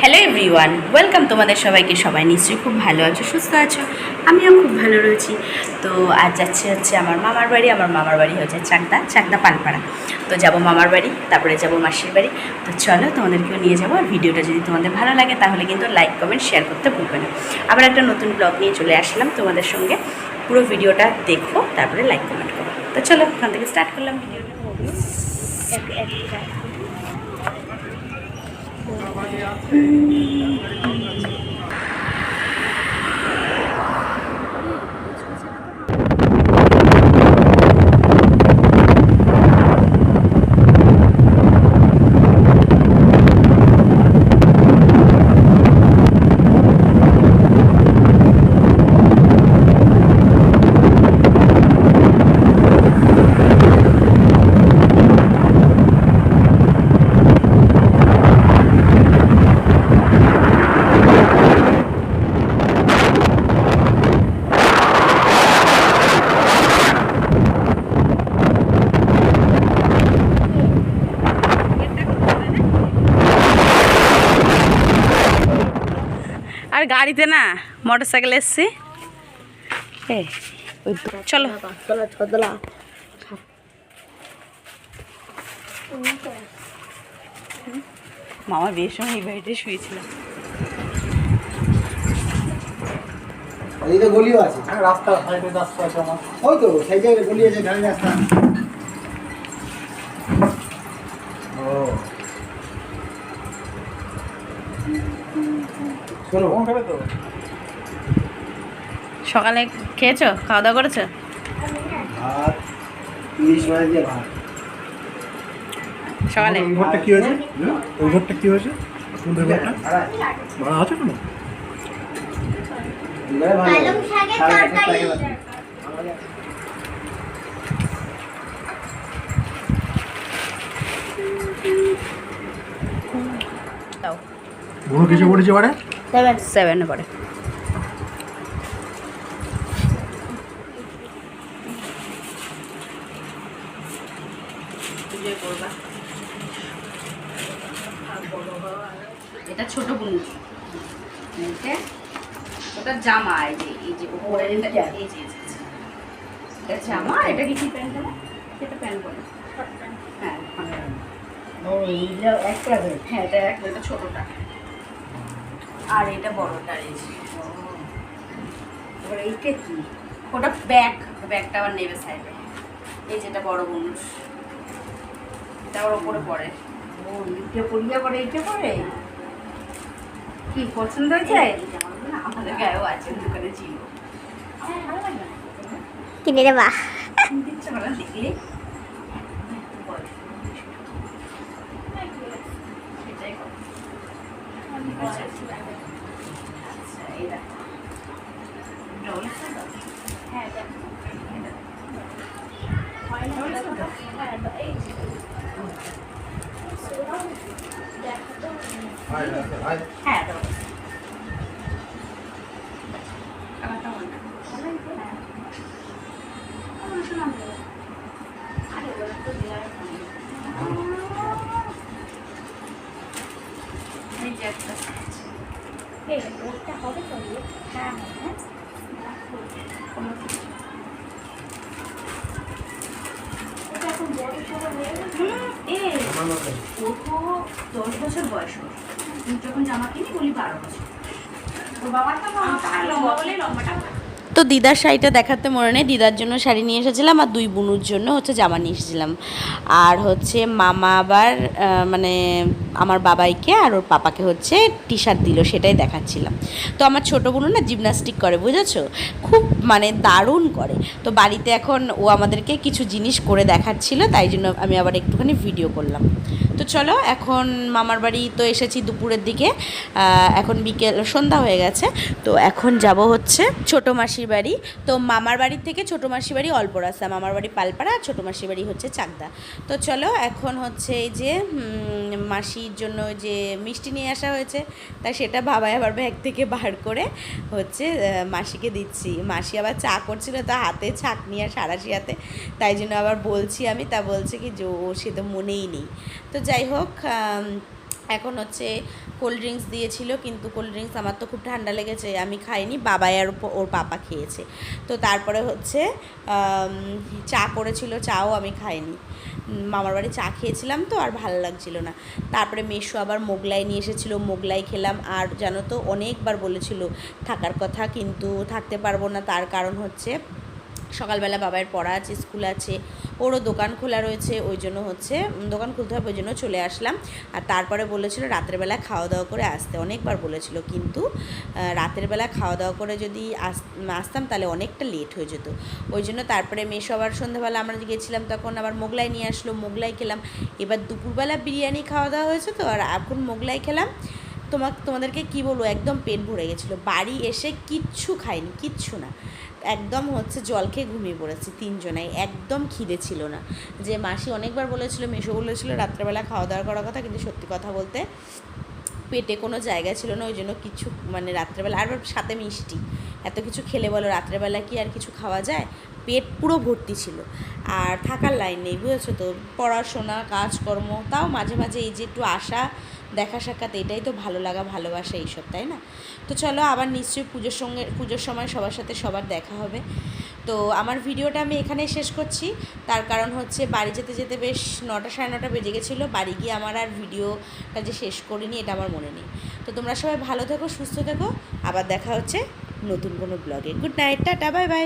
Hello everyone welcome তোমাদের সবাইকে। সবাই নিশ্চয়ই খুব ভালো আছো, সুস্থ আছো? আমিও খুব ভালো রয়েছি। তো আজ যাচ্ছি হচ্ছে আমার মামার বাড়ি। আমার মামার বাড়ি হচ্ছে চাকদা চাকদা পানপাড়া তো যাব মামার বাড়ি, তারপরে যাব মাসির বাড়ি। তো চলো তোমাদেরকেও নিয়ে যাব। আর ভিডিওটা যদি তোমাদের ভালো লাগে, তাহলে কিন্তু লাইক কমেন্ট শেয়ার করতে ভুলবে না। আবার একটা নতুন ব্লগ নিয়ে চলে আসলাম তোমাদের সঙ্গে। পুরো ভিডিওটা দেখো, তারপরে লাইক কমেন্ট করো। তো চলো, ওখান থেকে স্টার্ট করলাম ভিডিওটা। 嗯 আর গাড়িতে না মোটর সাইকেল এসছি চলো। মামা বিয়ের সময় এই বাড়িতে শুয়েছিলাম গলিও আছে হ্যাঁ, রাস্তা রাস্তা আছে আমার। ওই তো সেই জায়গায় গলি আছে রাস্তা। শোনো কোন খাবে তো? সকালে খেয়েছো? খাওয়া দাওয়া করেছ? ভাত ইলিশ মাছ দিয়ে ভাত। সকালে? ওই ঘরটা কি হয়েছে? ওই ঘরটা কি হয়েছে? কোন ঘরটা। ভাড়া আছে কোনো? বুড়ো কিছু পড়েছে বারে সেভেন পড়ে এটা ছোট এটা ওটা জামা এই যে এই যে উপরের এটা এই যে। এটা জামা এটা কি কি প্যান্ট এটা প্যান্ট বলে। হ্যাঁ হ্যাঁ। হ্যাঁ এটা এক ছোটটা। আর এটা বড়টা এই যে এবার এইটা কি? ওটা ব্যাগ। ব্যাগটা আবার নেবে সাইডে এই যেটা বড় মানুষ এটা ওর ওপরে পড়ে ও এইটা পরিয়া করে এইটা করে কি পছন্দ হয়েছে? না, আমাদের গায়েও আছে দোকানে ছিল কিনে দেবা। ইচ্ছে দেখলে? সেটাই করো। এই দেখো। হ্যাঁ। এই দেখো। দাও? হ্যাঁ ডবল এই যে একটা আছে। ওটা হবে তো কোনো কিছু। এটা এখন বড় সড়ো গেছে হুম, এই, ও তো দশ বছর বয়স যখন জামা কিনি বলি বারো বছর ওর বাবারটা লম্বা বলে লম্বাটা তো দিদার শাড়িটা দেখাতে মনে নেই। দিদার জন্য শাড়ি নিয়ে এসেছিলাম আর দুই বুনুর জন্য হচ্ছে জামা নিয়ে এসেছিলাম। আর হচ্ছে মামা আবার মানে আমার বাবাইকে আর ওর পাপাকে হচ্ছে টি শার্ট দিল, সেটাই দেখাচ্ছিলাম। তো আমার ছোটো বোনও না জিমনাস্টিক করে, বুঝেছ? খুব মানে দারুণ করে। তো বাড়িতে এখন ও আমাদেরকে কিছু জিনিস করে দেখাচ্ছিল, তাই জন্য আমি আবার একটুখানি ভিডিও করলাম। তো চলো, এখন মামার বাড়ি তো এসেছি দুপুরের দিকে। এখন বিকেল, সন্ধ্যা হয়ে গেছে। তো এখন যাব হচ্ছে ছোটো মাসির বাড়ি। তো মামার বাড়ির থেকে ছোটো মাসির বাড়ি অল্প রাস্তা মামার বাড়ি পালপাড়া আর ছোটো মাসির বাড়ি হচ্ছে চাকদা। তো চলো, এখন হচ্ছে এই যে মাসির জন্য যে মিষ্টি নিয়ে আসা হয়েছে তাই সেটা বাবাই আবার ব্যাগ থেকে বার করে হচ্ছে মাসিকে দিচ্ছি। মাসি আবার চা করছিল, তা হাতে ছাঁকনি আর সারাশি হাতে। তাই জন্য আবার বলছি আমি, তা বলছে কি যে ও, সে তো মনেই নেই। তো যাই হোক এখন হচ্ছে কোল্ড ড্রিঙ্কস দিয়েছিল, কিন্তু কোল্ড ড্রিঙ্কস আমার তো খুব ঠান্ডা লেগেছে, আমি খাইনি, বাবাই আর ওর পাপা খেয়েছে। তো তারপরে হচ্ছে চা করেছিল, চাও আমি খাইনি। মামার বাড়ি চা খেয়েছিলাম তো, আর ভালো লাগছিল না। তারপরে মেশো আবার মোগলাই নিয়ে এসেছিল, মোগলাই খেলাম, আর জানো তো, অনেকবার বলেছিল থাকার কথা, কিন্তু থাকতে পারব না, তার কারণ হচ্ছে সকালবেলা বাবার পড়া আছে, স্কুল আছে, ওরও দোকান খোলা রয়েছে, ওই জন্য হচ্ছে দোকান খুলতে হবে ওই জন্য চলে আসলাম। আর তারপরে বলেছিল রাতের বেলা খাওয়া দাওয়া করে আসতে, অনেকবার বলেছিল। কিন্তু রাতের বেলা খাওয়া দাওয়া করে যদি আস আসতাম তাহলে অনেকটা লেট হয়ে যেত। ওই জন্য তারপরে মেয়ে সবার সন্ধ্যাবেলা আমরা গেছিলাম, তখন আবার মোগলাই নিয়ে আসলো, মোগলাই খেলাম। এবার দুপুরবেলা বিরিয়ানি খাওয়া দাওয়া হয়েছে তো, আর এখন মোগলাই খেলাম। তোমাক, তোমাদেরকে কি বলব, একদম পেট ভরে গেছিল। বাড়ি এসে কিচ্ছু খাইনি, কিচ্ছু না। একদম হচ্ছে জল খেয়ে ঘুমিয়ে পড়েছি তিনজনাই। একদম খিদে ছিল না। যে মাসি অনেকবার বলেছিল, মেশো বলেছিল রাত্রেবেলা খাওয়া দাওয়া করার কথা, কিন্তু সত্যি কথা বলতে পেটে কোনো জায়গা ছিল না ওই জন্য কিছু মানে রাত্রেবেলা, আর সাথে মিষ্টি। এত কিছু খেলে বলো, রাত্রেবেলা কি আর কিছু খাওয়া যায়? পেট পুরো ভর্তি ছিল। আর থাকার লাইন নেই, বুঝেছ তো? পড়াশোনা, কাজকর্ম, তাও মাঝে মাঝে এই যে একটু আশা দেখা সাক্ষাৎ, এটাই তো ভালো লাগা, ভালোবাসা এইসব, তাই না? তো চলো, আবার নিশ্চয়ই পুজোর সঙ্গে, পুজোর সময় সবার সাথে সবার দেখা হবে। তো আমার ভিডিওটা আমি এখানেই শেষ করছি। তার কারণ হচ্ছে বাড়ি যেতে যেতে বেশ নটা সাড়ে নটা বেজে গেছিল, বাড়ি গিয়ে আমার আর ভিডিওটা যে শেষ করিনি, এটা আমার মনে নেই। তো তোমরা সবাই ভালো থেকো, সুস্থ থেকো, আবার দেখা হচ্ছে নতুন কোনো ব্লগে good night tata bye bye